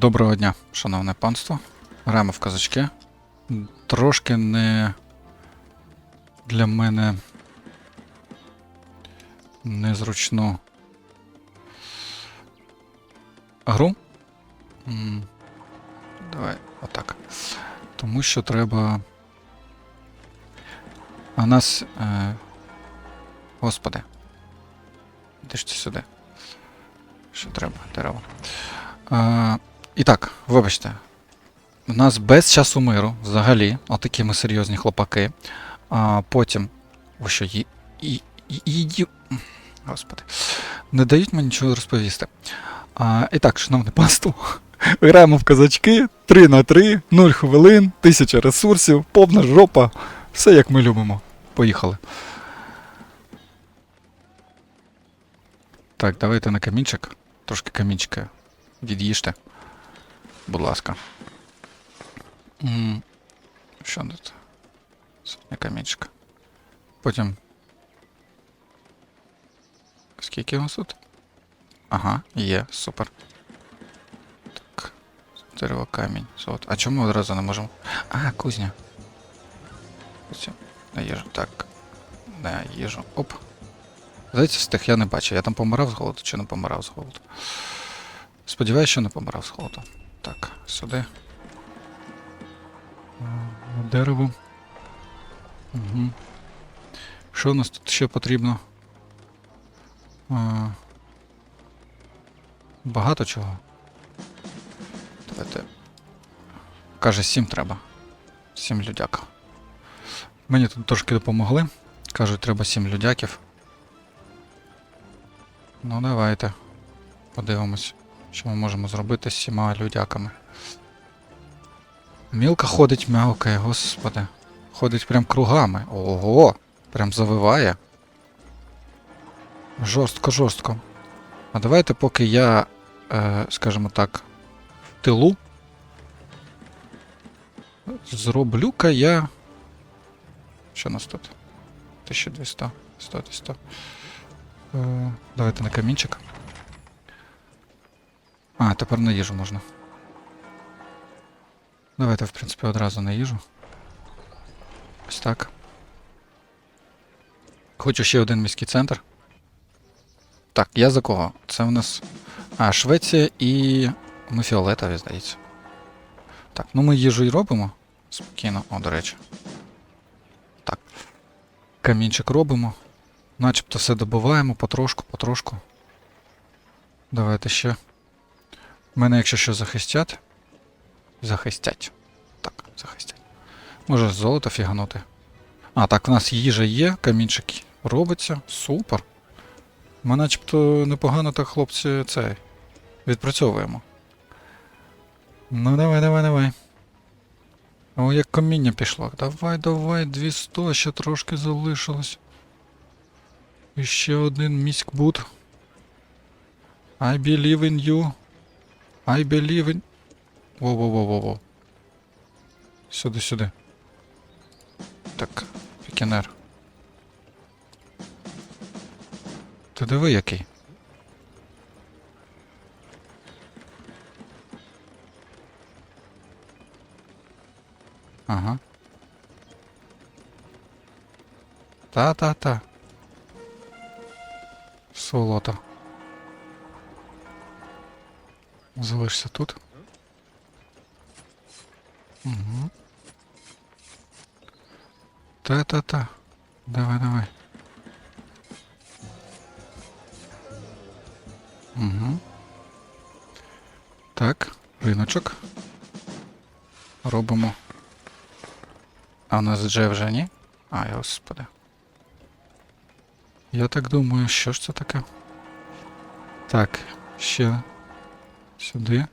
Доброго дня, шановне панство. Граємо в казачки. Трошки не для мене незручну гру. Давай, отак. Тому що треба. А нас. Е... Господи. Ти сюди? Що треба? Дерево. А, і так, вибачте. У нас без часу миру, взагалі, отакі ми серйозні хлопаки. А потім. Ви що, і, Господи. Не дають мені нічого розповісти. А, і так, шановне панство, граємо в казачки 3 на 3, 0 хвилин, 1000 ресурсів, повна жопа. Все як ми любимо. Поїхали. Так, давайте на камінчик. Трошки камінчика від'їжте. Будь ласка. Що тут? Сотня камінчика. Потім. Скільки у нас тут? Ага, є, супер. Так. Дерево, камінь, золото. А чому ми одразу не можемо? А, кузня. Кузня. На їжу. Так. На їжу. Оп. Здається, встиг, я не бачу. Я там помирав з голоду чи не помирав з голоду. Сподіваюся, що не помирав з голоду. Так, сюди. Е, Дерево. Угу. Що у нас тут ще потрібно? А, багато чого. Давайте. Каже, сім треба. Сім людяк. Мені тут трошки допомогли. Кажуть, треба сім людяків. Ну, давайте. Подивимось, що ми можемо зробити з сіма людяками. Мілка ходить м'явкає, господи. Ходить прям кругами. Ого! Прям завиває. Жорстко, жорстко. А давайте, поки я, е, скажімо так, в тилу. Зроблю-ка я. Що у нас тут? 1200, 100, 100. Е, давайте на камінчик. А, тепер на їжу можна. Давайте, в принципі, одразу на їжу. Ось так. Хочу ще один міський центр. Так, я за кого? Це в нас. А, Швеція і. Ми фіолетові, здається. Так, ну ми їжу і робимо. Спокійно, о, до речі. Так. Камінчик робимо. Начебто все добуваємо потрошку, потрошку. Давайте ще. Мене, якщо що, захистять. Захистять. Так, захистять. Може золото фіганути. А, так, в нас їжа є, камінчик робиться. Супер. Ми начебто непогано так, хлопці, це відпрацьовуємо. Ну, давай, давай, давай. О, як каміння пішло. Давай, давай, 200, ще трошки залишилось. І ще один міськбут. I believe in you. I believe in... Во-во-во-во-во. Сюди, сюди. Так, пікінер. Ти диви який. Ага. Та-та-та. Солота. Залишся тут. Угу. Та-та-та. Давай, давай. Угу. Так, риночок. Робимо. А у нас вже вже ні? Ай, господи. Я так думаю, що ж це таке? Так, ще сюди.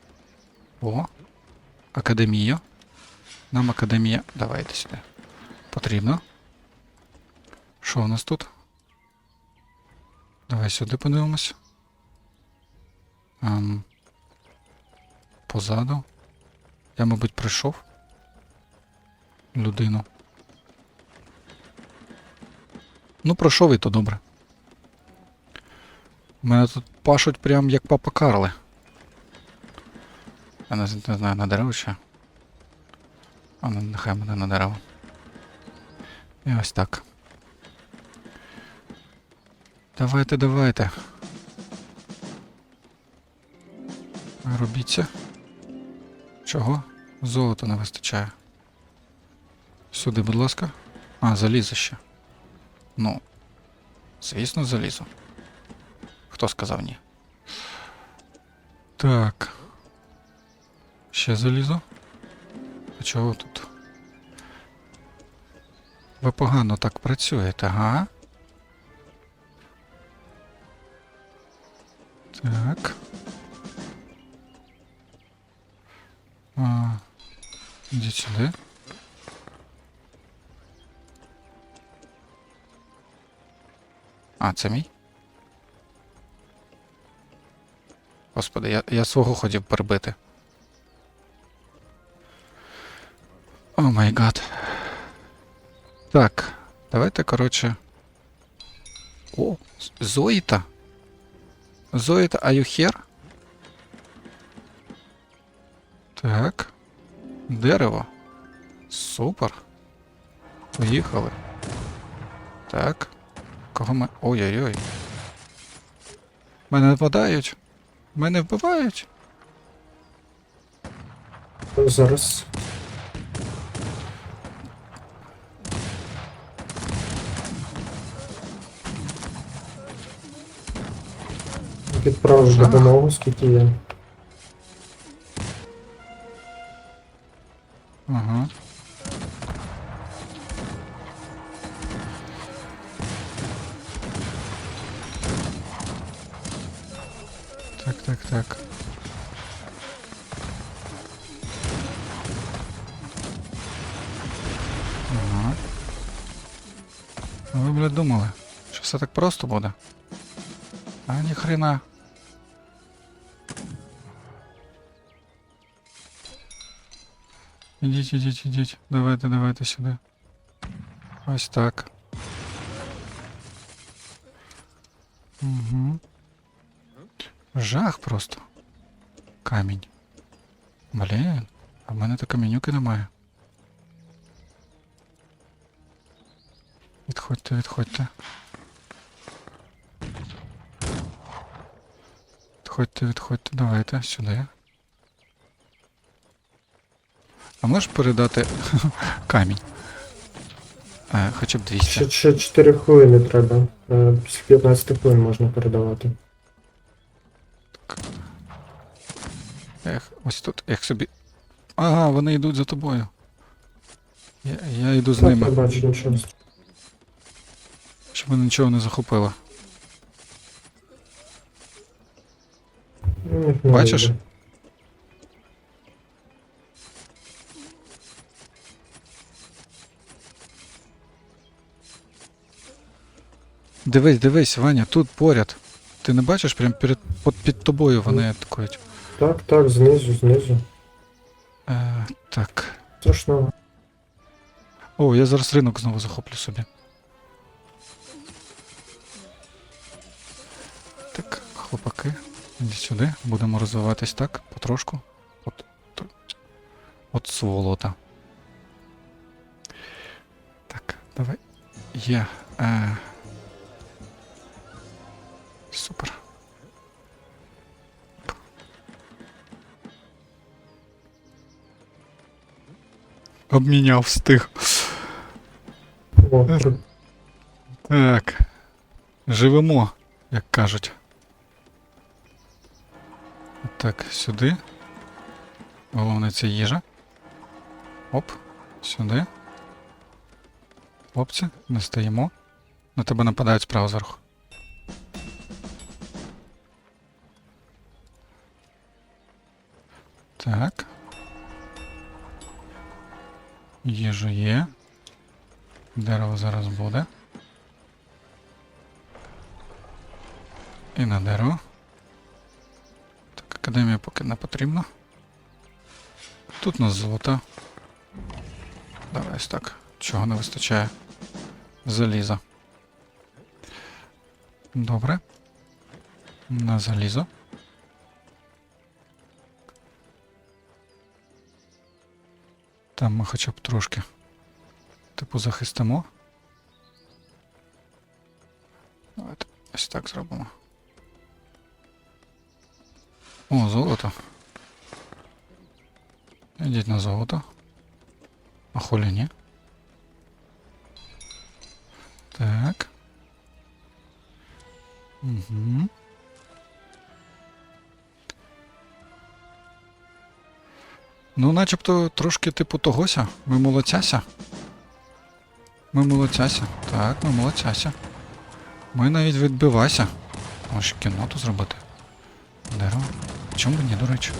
О. Академія. Нам академія. Давайте сюди. Потрібно. Що у нас тут? Давай сюди подивимось. Ем, позаду. Я, мабуть, прийшов. Людину. Ну, пройшов і то добре. Мене тут пашуть прям як папа Карли. Я не, знаю, на дерево ще. А ну, нехай мене на дерево. І ось так. Давайте, давайте. Робіться. Чого? Золота не вистачає. Сюди, будь ласка. А, залізо ще. Ну. Звісно, залізо. Хто сказав ні? Так. Ще залізо. А чого тут? Ви погано так працюєте, га? Так. А, ідіть сюди. А, це мій? Господи, я, я свого хотів перебити. Май гад. Так, давайте, коротше. О, Зоїта. Зоїта, are you here? Так. Дерево. Супер. Поїхали. Так. Кого ми. Ой-ой-ой. Мене нападають. Мене вбивають. Зараз. Відправиш Жах. допомогу, скільки є. Ага. Так, так, так. Ага. А Ви, блядь, думали, що все так просто буде? А ні Ідіть, ідіть, ідіть. Давайте, давайте сюди. Ось так. Угу. Жах просто. Камінь. Блін, а в мене то камінюки немає. Відходьте, відходьте. Відходьте, відходьте, давайте сюди. А можеш передати камінь? Е, хоча б 200. Ще, ще 4 хвилини треба. Е, Після 15 хвилин можна передавати. Ех, ось тут, як собі. Ага, вони йдуть за тобою. Я, я йду з Так, я ними, бачу нічого. щоб вони нічого не захопили. Ну, їх не Бачиш? Дивись, дивись, Ваня, тут поряд. Ти не бачиш, прям перед, от під тобою вони атакують. Так, так, знизу, знизу. Е, так. Страшно. О, я зараз ринок знову захоплю собі. Так, хлопаки, ідіть сюди, будемо розвиватись так, потрошку. От, от, от сволота. Так, давай. Є. Е, супер. Обміняв встиг. Так. Живемо, як кажуть. Так, сюди. Головне це їжа. Оп, сюди. Хлопці, не стоїмо. На тебе нападають справа зверху. Так. Їжа є. Дерево зараз буде. І на дерево. Так, академія поки не потрібна. Тут у нас золото. Давай ось так. Чого не вистачає? Заліза. Добре. На залізо. Там ми хоча б трошки. Типу захистимо. Давайте ось так зробимо. О, золото. Ідіть на золото. А холі ні. Так. Угу. Ну, начебто трошки типу тогося. Ми молодцяся. Ми молодцяся. Так, ми молодцяся. Ми навіть відбивайся. Може кінноту зробити. Дерево. Чому б ні, до речі?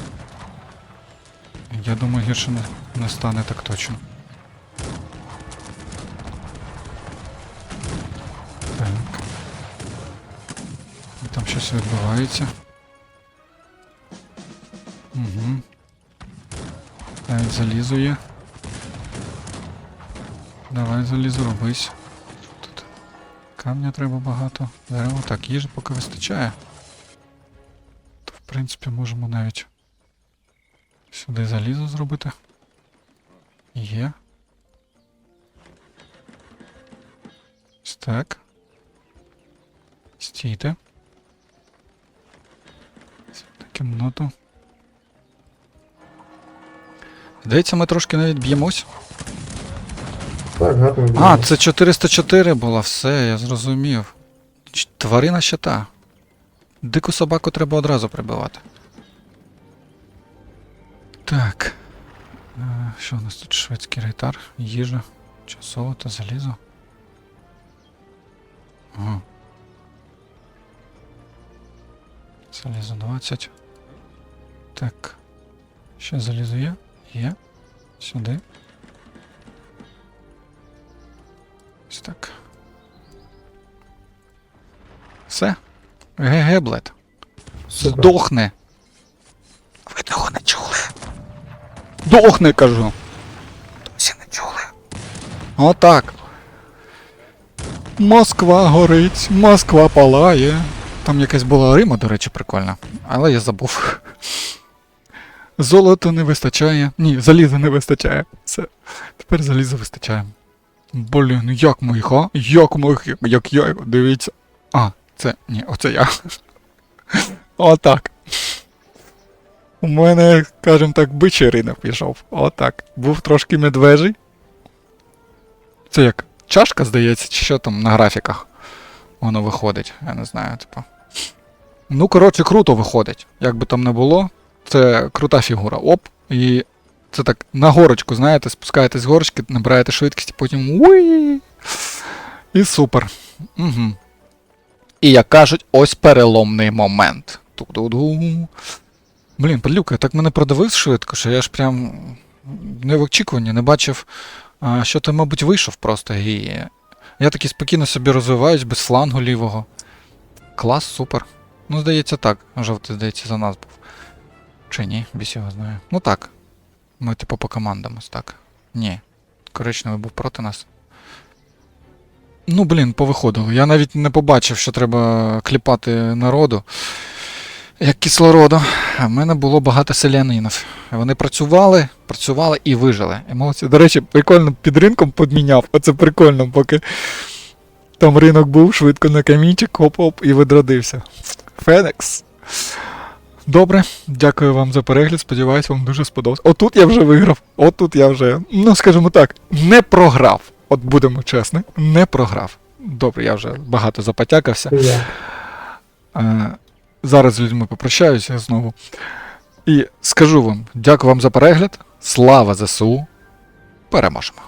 Я думаю, гірше не, не стане так точно. Так. Там щось відбувається. Угу. Навіть залізо є. Давай залізо робись. Тут камня треба багато. Дерева. Так, їжі поки вистачає. То в принципі можемо навіть сюди залізо зробити. Є. Ось так. Стійте. Сюди кімнату. Здається, ми трошки навіть б'ємось. Так, гарно А, це 404 була, все, я зрозумів. Ч- Тварина щита. Дику собаку треба одразу прибивати. Так. Е, Що у нас тут шведський рейтар, їжа, чи золото, залізо. Ага. Залізо 20. Так. Ще залізо є? Є. Сюди. Ось так. Все. ГГ, блед. Здохне. Ви того не чули. Дохне, кажу. Досі не чули. Отак. Москва горить, Москва палає. Там якась була Рима, до речі, прикольна. Але я забув. Золота не вистачає. Ні, заліза не вистачає. Все. Тепер заліза вистачає. Блін, ну як моїх, а? Як моїх, як, я його, дивіться. А, це. Ні, оце я. Отак. У мене, скажімо так, бичий ринок пішов. Отак. Був трошки медвежий. Це як? Чашка, здається, чи що там на графіках? Воно виходить, я не знаю, типу. Ну, коротше, круто виходить. Як би там не було, це крута фігура. Оп. І це так на горочку, знаєте, спускаєтесь з горочки, набираєте швидкість, потім уї. І супер. Угу. І як кажуть, ось переломний момент. Ту-ду-ду. Блін, подлюка, так мене продавив швидко, що я ж прям не в очікуванні, не бачив, що ти, мабуть, вийшов просто. І я такий спокійно собі розвиваюсь без флангу лівого. Клас, супер. Ну, здається, так. Жовтий, здається, за нас був. Чи ні, біс його знає. Ну так. Ми, типу, по командам так. Ні. Коричневий був проти нас. Ну, блін, повиходило. Я навіть не побачив, що треба кліпати народу. Як кислороду. А в мене було багато селянинів. Вони працювали, працювали і вижили. І. До речі, прикольно під ринком підміняв. Оце прикольно, поки там ринок був, швидко на камінчик, хоп-хоп, і відродився. Фенекс. Добре, дякую вам за перегляд. Сподіваюсь, вам дуже сподобалось. Отут я вже виграв. Отут я вже, ну скажімо так, не програв. От будемо чесні, не програв. Добре, я вже багато запотякався. Я. Е, Зараз з людьми попрощаюся знову. І скажу вам, дякую вам за перегляд. Слава ЗСУ. Переможемо.